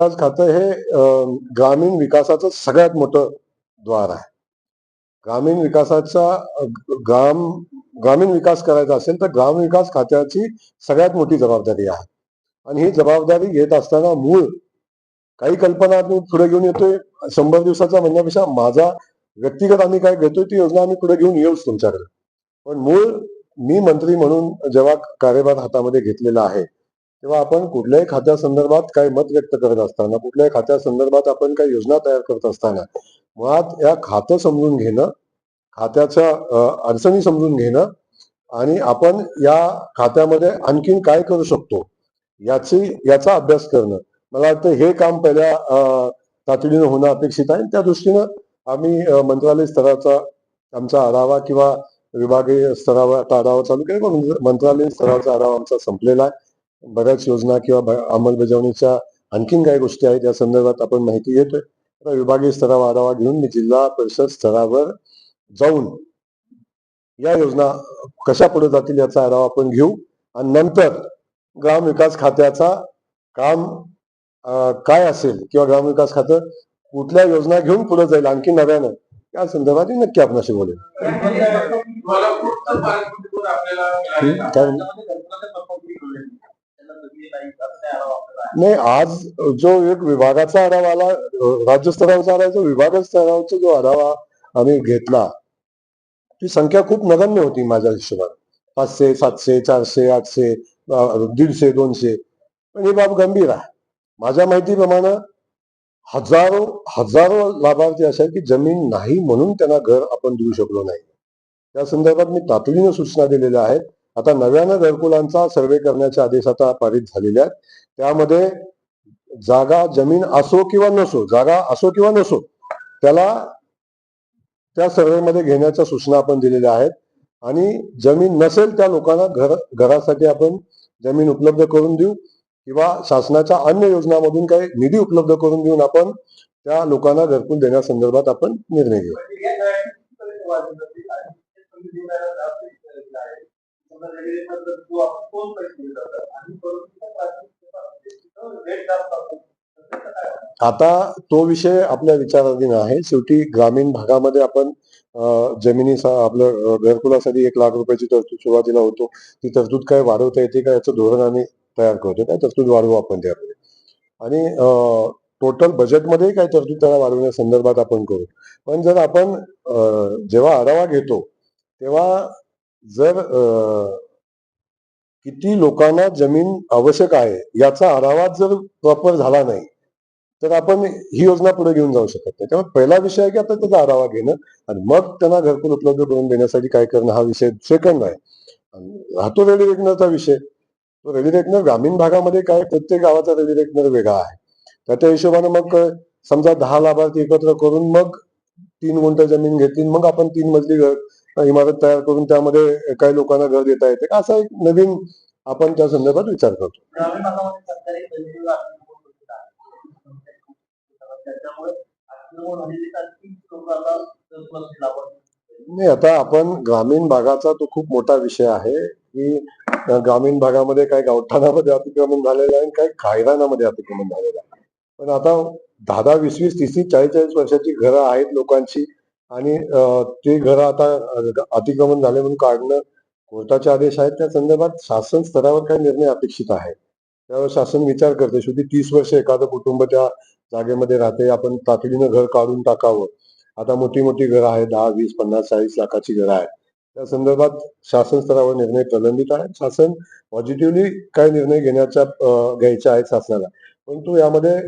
विकास खातं हे ग्रामीण विकासाचं सगळ्यात मोठं द्वार आहे. ग्रामीण विकासाचा ग्राम ग्रामीण विकास करायचा असेल तर ग्राम विकास खात्याची सगळ्यात मोठी जबाबदारी आहे. आणि ही जबाबदारी घेत असताना मूळ काही कल्पना मी पुढे घेऊन येतोय. शंभर दिवसाचा म्हणण्यापेक्षा माझा व्यक्तिगत आम्ही काय घेतोय ती योजना आम्ही पुढे घेऊन येऊच तुमच्याकडे. पण मूळ मी मंत्री म्हणून जेव्हा कार्यभार हातामध्ये घेतलेला आहे तेव्हा आपण कुठल्याही खात्यासंदर्भात काही मत व्यक्त करत असताना कुठल्याही खात्यासंदर्भात आपण काही योजना तयार करत असताना मुळात या खातं समजून घेणं खात्याच्या अडचणी समजून घेणं आणि आपण या खात्यामध्ये आणखीन काय करू शकतो याची याचा अभ्यास करणं. मला वाटतं हे काम पहिल्या तातडीनं होणं अपेक्षित आहे. त्या दृष्टीनं आम्ही मंत्रालय स्तराचा आमचा आढावा किंवा विभागीय स्तरावर आढावा चालू केला. मंत्रालय स्तराचा आढावा आमचा संपलेला आहे. बऱ्याच योजना किंवा अंमलबजावणीच्या आणखीन काही गोष्टी आहेत. या संदर्भात आपण माहिती घेतोय. आता विभागीय स्तरावर आढावा घेऊन मी जिल्हा परिषद स्तरावर जाऊन या योजना कशा पुढे जातील याचा आढावा आपण घेऊ. आणि नंतर ग्राम विकास खात्याचा काम काय असेल किंवा ग्राम विकास खातं कुठल्या योजना घेऊन पुढे जाईल आणखी नव्यानं या संदर्भात मी नक्की आपल्याशी बोलेन. नाही आज जो एक विभागाचा आढावा आला अं, राज्य आढावा जो विभाग स्तरावरचा जो आढावा आम्ही घेतला ती संख्या खूप नगण्य होती माझ्या हिशोबात. पाचशे सातशे चारशे आठशे दीडशे दोनशे. पण ही बाब गंभीर आहे. माझ्या माहितीप्रमाणे हजारो हजारो लाभार्थी असे की जमीन नाही म्हणून त्यांना घर आपण देऊ शकलो नाही. त्या संदर्भात मी तातडीनं सूचना दिलेल्या आहेत. आता नव्यानं घरकुलांचा सर्वे करण्याचे आदेश आता पारित झालेले आहेत. त्यामध्ये जागा जमीन असो किंवा नसो जागा असो किंवा नसो त्याला त्या सर्वेमध्ये घेण्याच्या सूचना आपण दिलेल्या आहेत. आणि जमीन नसेल त्या लोकांना घर घरासाठी आपण जमीन उपलब्ध करून देऊ किंवा शासनाच्या अन्य योजनामधून काही निधी उपलब्ध करून देऊन आपण त्या लोकांना घरकुल देण्यासंदर्भात आपण निर्णय घेऊ. आता तो विषय आपल्या विचाराधीन आहे. शेवटी ग्रामीण भागामध्ये आपण जमिनीचा आपलं घरकुलासाठी एक लाख रुपयाची तरतूद सुरुवातीला होतो. ती तरतूद काय वाढवता येते का याचं धोरण आम्ही तयार करतो. काय तरतूद वाढवू आपण त्यामध्ये. आणि टोटल बजेटमध्ये काय तरतूद त्याला वाढवण्या संदर्भात आपण करू. पण जर आपण जेव्हा आढावा घेतो तेव्हा जर किती लोकांना जमीन आवश्यक आहे याचा आढावा जर प्रॉपर झाला नाही तर आपण ही योजना पुढे घेऊन जाऊ शकत नाही. त्यामुळे पहिला विषय आहे की आता त्याचा आढावा घेणं आणि मग त्यांना घरकुल उपलब्ध करून देण्यासाठी काय करणं हा विषय सेकंड आहे राहतो रेडी रेकनरचा विषय. तो रेडी रेकनर ग्रामीण भागामध्ये काय प्रत्येक गावाचा रेडी रेकनर वेगळा आहे. तर त्या हिशोबाने मग समजा दहा लाभार्थी एकत्र करून मग तीन गुंठ जमीन घेतली मग आपण तीन मजली घर इमारत तयार करून त्यामध्ये काही लोकांना घर देता येते. असा एक नवीन आपण त्या संदर्भात विचार करतो. नाही आता आपण ग्रामीण भागाचा तो खूप मोठा विषय आहे की ग्रामीण भागामध्ये काही गावठाणामध्ये अतिक्रमण झालेलं आहे आणि काही खायरानामध्ये अतिक्रमण झालेलं आहे. पण आता दहा दहा वीस वीस तीस तीस चाळीस चाळीस वर्षाची घरं आहेत लोकांची. आणि ते घर आता अतिक्रमण झाले म्हणून काढणं कोर्टाचे आदेश आहेत. त्या संदर्भात शासन स्तरावर काही निर्णय अपेक्षित आहे. त्यावर शासन विचार करते. शेवटी तीस वर्ष एखादं कुटुंब त्या जागेमध्ये राहते. आपण तातडीनं घर काढून टाकावं. आता मोठी मोठी घरं आहेत. दहा वीस पन्नास चाळीस लाखाची घरं आहेत. त्या संदर्भात शासन स्तरावर निर्णय प्रलंबित आहे. शासन पॉझिटिव्हली काय निर्णय घेण्याच्या घ्यायचा आहे शासनाला. परंतु यामध्ये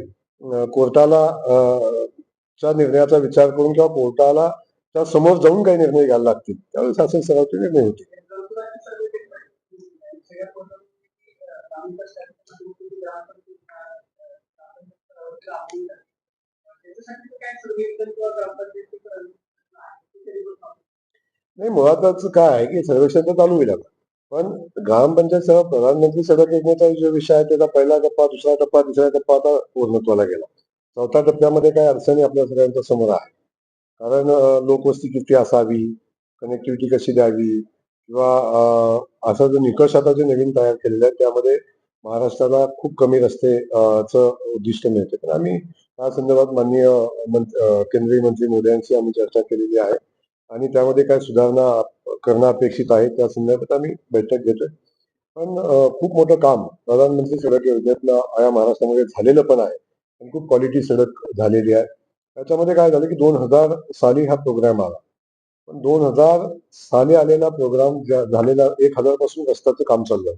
कोर्टाला च्या निर्णयाचा विचार करून किंवा कोर्टाला त्या समोर जाऊन काही निर्णय घ्यायला लागतील. त्यावेळी शासन स्तरावरचे निर्णय होतील. नाही मुळातच काय आहे की सर्वेक्षण तर चालू होईल पण ग्रामपंचायत सह प्रधानमंत्री सडक योजनेचा जो विषय आहे त्याचा पहिला टप्पा दुसरा टप्पा तिसरा टप्पा आता पूर्णत्वाला गेला. चौथ्या टप्प्यामध्ये काय अडचणी आपल्या सगळ्यांच्या समोर आहे कारण लोकवस्ती किती असावी कनेक्टिव्हिटी कशी द्यावी किंवा असा जो निकष आता जे नवीन तयार केलेला आहेत त्यामध्ये महाराष्ट्राला खूप कमी रस्ते चं उद्दिष्ट मिळते तर आम्ही या संदर्भात माननीय केंद्रीय मंत्री मोदयांशी आम्ही चर्चा केलेली आहे. आणि त्यामध्ये काय सुधारणा करणं अपेक्षित आहे त्या संदर्भात आम्ही बैठक घेतोय. पण खूप मोठं काम प्रधानमंत्री सडक योजनेतलं या महाराष्ट्रामध्ये झालेलं पण आहे. खूप क्वालिटी सडक झालेली आहे. त्याच्यामध्ये काय झालं की दोन हजार साली हा प्रोग्राम आला. पण दोन हजार साली आलेला प्रोग्राम झालेला एक हजारपासून रस्त्याचं काम चाललं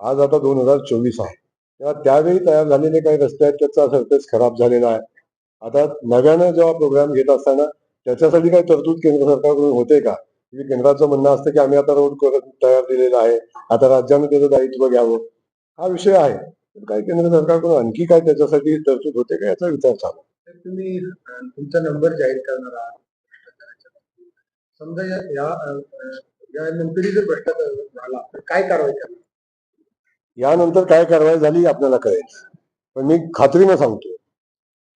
आज आता दोन हजार चोवीस आहे. तेव्हा त्यावेळी तयार झालेले काही रस्ते आहेत त्याचा सरफेस खराब झालेला आहे. आता नव्यानं जेव्हा प्रोग्राम घेत असताना त्याच्यासाठी काही तरतूद केंद्र सरकारकडून होते का? म्हणजे केंद्राचं म्हणणं असतं की आम्ही आता रोड तयार दिलेला आहे. आता राज्यानं त्याचं दायित्व घ्यावं. हा विषय आहे. पण काही केंद्र सरकारकडून आणखी काय त्याच्यासाठी तरतूद होते का याचा विचार चालू. तर तुम्ही तुमचा नंबर जाहीर करणार आहात. समजा यानंतरही जर भ्रष्टाचार झाला तर काय कारवाई करणार? यानंतर काय कारवाई झाली आपल्याला कळेल. पण मी खात्रीनं सांगतो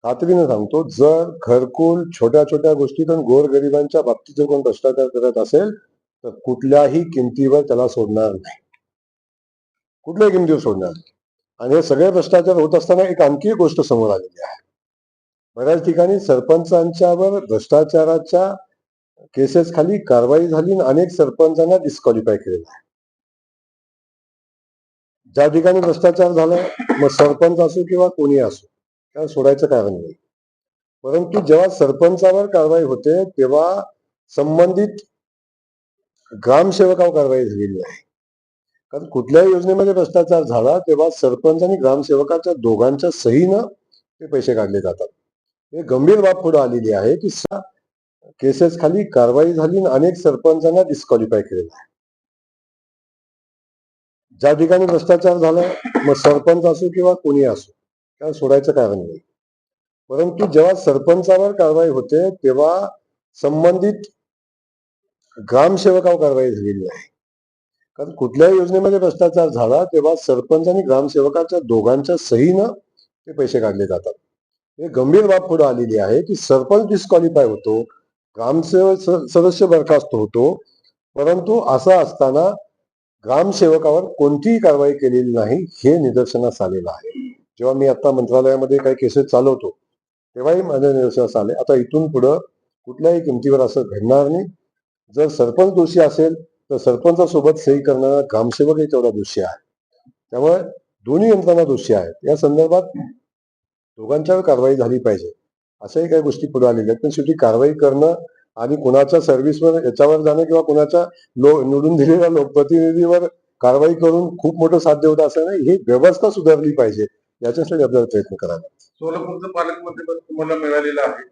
खात्रीनं सांगतो जर घरकुल छोट्या छोट्या गोष्टीतून गोरगरिबांच्या बाबतीत जर कोण भ्रष्टाचार करत असेल तर कुठल्याही किमतीवर त्याला सोडणार नाही. कुठल्याही किमतीवर सोडणार नाही. आणि हे सगळे भ्रष्टाचार होत असताना एक आणखी गोष्ट समोर आलेली आहे. बऱ्याच ठिकाणी सरपंचांच्यावर भ्रष्टाचाराच्या केसेस खाली कारवाई झाली आणि अनेक सरपंचांना डिस्क्वालिफाय केलेलं आहे. ज्या ठिकाणी भ्रष्टाचार झाला मग सरपंच असो किंवा कोणी असो त्या सोडायचं कारण नाही. परंतु जेव्हा सरपंचावर कारवाई होते तेव्हा संबंधित ग्रामसेवकावर कारवाई झालेली आहे. कारण कुठल्याही योजनेमध्ये भ्रष्टाचार झाला तेव्हा सरपंच आणि ग्रामसेवकाच्या दोघांच्या सहीनं ते पैसे काढले जातात. हे गंभीर बाब पुढे आलेली आहे की केसेस खाली कारवाई झाली आणि अनेक सरपंचांना डिस्क्वालिफाय केलेलं आहे ज्या ठिकाणी भ्रष्टाचार झाला मग सरपंच असो किंवा कोणी असो त्या सोडायचं कारण नाही. परंतु जेव्हा सरपंचावर कारवाई होते तेव्हा संबंधित ग्रामसेवकावर कारवाई झालेली आहे. कारण कुठल्याही योजनेमध्ये भ्रष्टाचार झाला तेव्हा सरपंच आणि ग्रामसेवकाच्या दोघांच्या सहीनं ते पैसे काढले जातात. हे गंभीर बाब पुढे आलेली आहे की सरपंच डिस्क्वालिफाय होतो ग्रामसेवक सदस्य बरखास्त होतो परंतु असं असताना ग्रामसेवकावर कोणतीही कारवाई केलेली नाही हे निदर्शनास आलेलं आहे. जेव्हा मी आता मंत्रालयामध्ये काही केसेस चालवतो तेव्हाही माझ्या निदर्शनास आले. आता इथून पुढं कुठल्याही किमतीवर असं घडणार नाही. जर सरपंच दोषी असेल तर सरपंचासोबत सही करणारा ग्रामसेवकही तेवढा दोषी आहे. त्यामुळे दोन्ही यंत्रणा दोषी आहेत. या संदर्भात दोघांच्यावर कारवाई झाली पाहिजे. अशाही काही गोष्टी पुढे आलेल्या आहेत. पण शेवटी कारवाई करणं आणि कुणाच्या सर्व्हिसवर याच्यावर जाणं किंवा कुणाच्या लो निवडून दिलेल्या लोकप्रतिनिधीवर कारवाई करून खूप मोठं साध्य होतं असं नाही ही व्यवस्था सुधारली पाहिजे. याच्यासाठी आपल्याला प्रयत्न करायला सोलापूरचं पालकमंत्री पण तुम्हाला मिळालेलं आहे.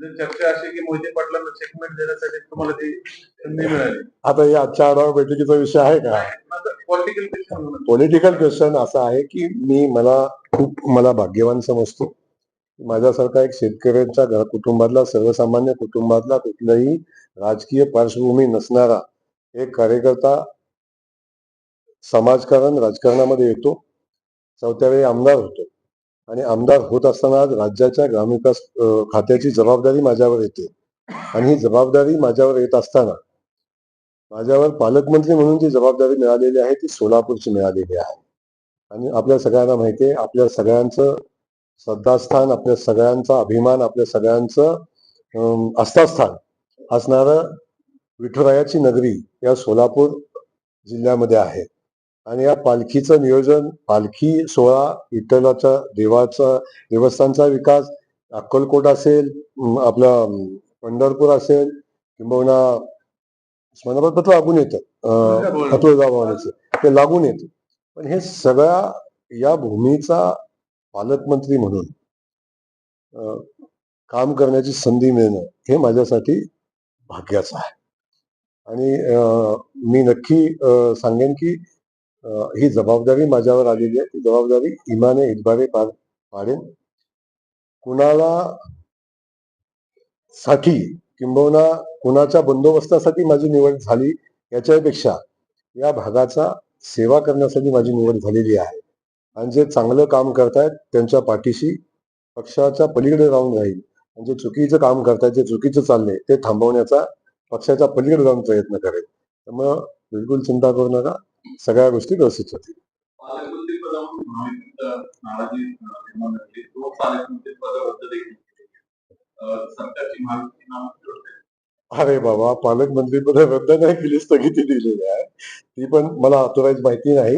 चर्चा अशी की मोहिते पाटलांना चेकमेट देण्यासाठी तुम्हाला ती संधी मिळाली. आता या आजच्या आढावा बैठकीचा विषय आहे का? पॉलिटिकल क्वेश्चन पॉलिटिकल क्वेश्चन असा आहे की मी मला खूप मला भाग्यवान समजतो. माझ्यासारखा एक शेतकऱ्यांच्या घर कुटुंबातला सर्वसामान्य कुटुंबातला कुठलाही राजकीय पार्श्वभूमी नसणारा एक कार्यकर्ता समाजकारण राजकारणामध्ये येतो. चौथ्या वेळी आमदार होतो. आणि आमदार होत असताना राज्याच्या ग्रामविकास खात्याची जबाबदारी माझ्यावर येते. आणि ही जबाबदारी माझ्यावर येत असताना माझ्यावर पालकमंत्री म्हणून जी जबाबदारी मिळालेली आहे ती सोलापूरची मिळालेली आहे. आणि आपल्या सगळ्यांना माहिती आहे आपल्या सगळ्यांचं श्रद्धास्थान आपल्या सगळ्यांचा अभिमान आपल्या सगळ्यांचं अं, आस्थास्थान असणारं विठुरायाची नगरी या सोलापूर जिल्ह्यामध्ये आहे. आणि या पालखीचं नियोजन पालखी सोहळा विठ्ठलाचा देवाचा देवस्थानचा विकास अक्कलकोट असेल आपलं पंढरपूर असेल किंबहुना उस्मानाबाद पत्र लागून येतं. तुळजाभवानीचं ते लागून येतं. पण हे सगळ्या या भूमीचा पालकमंत्री म्हणून काम करण्याची संधी मिळणं हे माझ्यासाठी भाग्याचं आहे. आणि मी नक्की सांगेन की ही जबाबदारी माझ्यावर आलेली आहे. ती जबाबदारी इमाने इतबारे पार पाडेन कुणाला साठी किंबहुना कुणाच्या बंदोबस्तासाठी माझी निवड झाली याच्यापेक्षा या भागाचा सेवा करण्यासाठी माझी निवड झालेली आहे. आणि जे चांगलं काम करतायत त्यांच्या पाठीशी पक्षाच्या पलीकडे राहून राहील. आणि जे चुकीचं काम करतायत जे चुकीचं चाललंय ते थांबवण्याचा पक्षाच्या पलीकडे जाऊन प्रयत्न करेल. त्यामुळं बिलकुल चिंता करू नका. सगळ्या गोष्टी व्यवस्थित होतील. अरे बाबा पालकमंत्री पद रद्द नाही केली स्थगिती दिलेली आहे. ती पण मला ऑथोराईज माहिती नाही.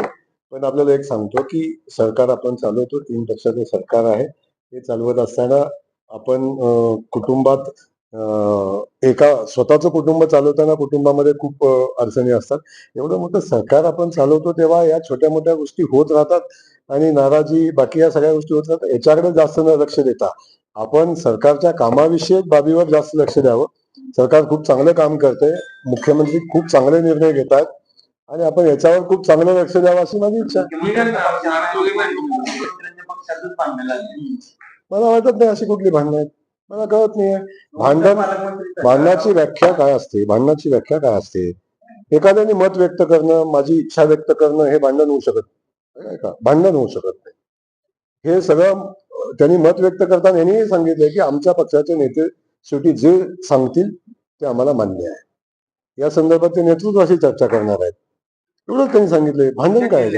पण आपल्याला एक सांगतो की सरकार आपण चालवतो तीन पक्षाचं सरकार आहे. हे चालवत असताना आपण कुटुंबात एका स्वतःचं कुटुंब चालवताना कुटुंबामध्ये खूप अडचणी असतात. एवढं मोठं सरकार आपण चालवतो तेव्हा या छोट्या मोठ्या गोष्टी होत राहतात आणि नाराजी बाकी या सगळ्या गोष्टी होत राहतात. याच्याकडे जास्त न लक्ष देता आपण सरकारच्या कामाविषयक बाबीवर जास्त लक्ष द्यावं. सरकार खूप चांगलं काम करते मुख्यमंत्री खूप चांगले निर्णय घेतात. आणि आपण याच्यावर खूप चांगलं लक्ष द्यावं अशी माझी इच्छा. मला वाटत नाही अशी कुठली भांडणं आहेत. मला कळत नाहीये. भांडण पालकमंत्री भांडणाची व्याख्या काय असते? भांडणाची व्याख्या काय असते? एखाद्याने मत व्यक्त करणं माझी इच्छा व्यक्त करणं हे भांडण होऊ शकत नाही. का? भांडण होऊ शकत नाही. हे सगळं त्यांनी मत व्यक्त करताना यांनी सांगितलंय की आमच्या पक्षाचे नेते शेवटी जे सांगतील ते आम्हाला मान्य आहे. या संदर्भात ते नेतृत्वाशी चर्चा करणार आहेत. एवढंच त्यांनी सांगितलंय. भांडण काय आहे?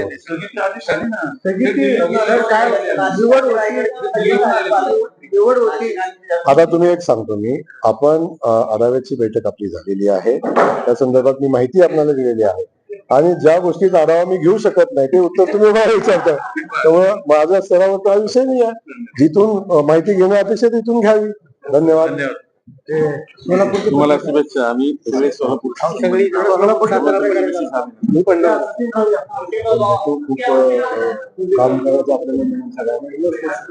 निवड होती निवड होती आता तुम्ही एक सांगतो मी. आपण अ, आढाव्याची बैठक आपली झालेली आहे. त्या संदर्भात मी माहिती आपल्याला दिलेली आहे. आणि ज्या गोष्टीचा आढावा मी घेऊ शकत नाही ते उत्तर तुम्ही मला विचारताय त्यामुळे माझ्या स्तरावर तो हा विषय नाही आहे. जिथून अ, माहिती घेणं अपेक्षा तिथून घ्यावी. धन्यवाद. धन्यवाद. सोलापूरचे तुम्हाला शुभेच्छा. आम्ही सगळे सोलापूर. मी पण खूप काम करायचं आपल्याला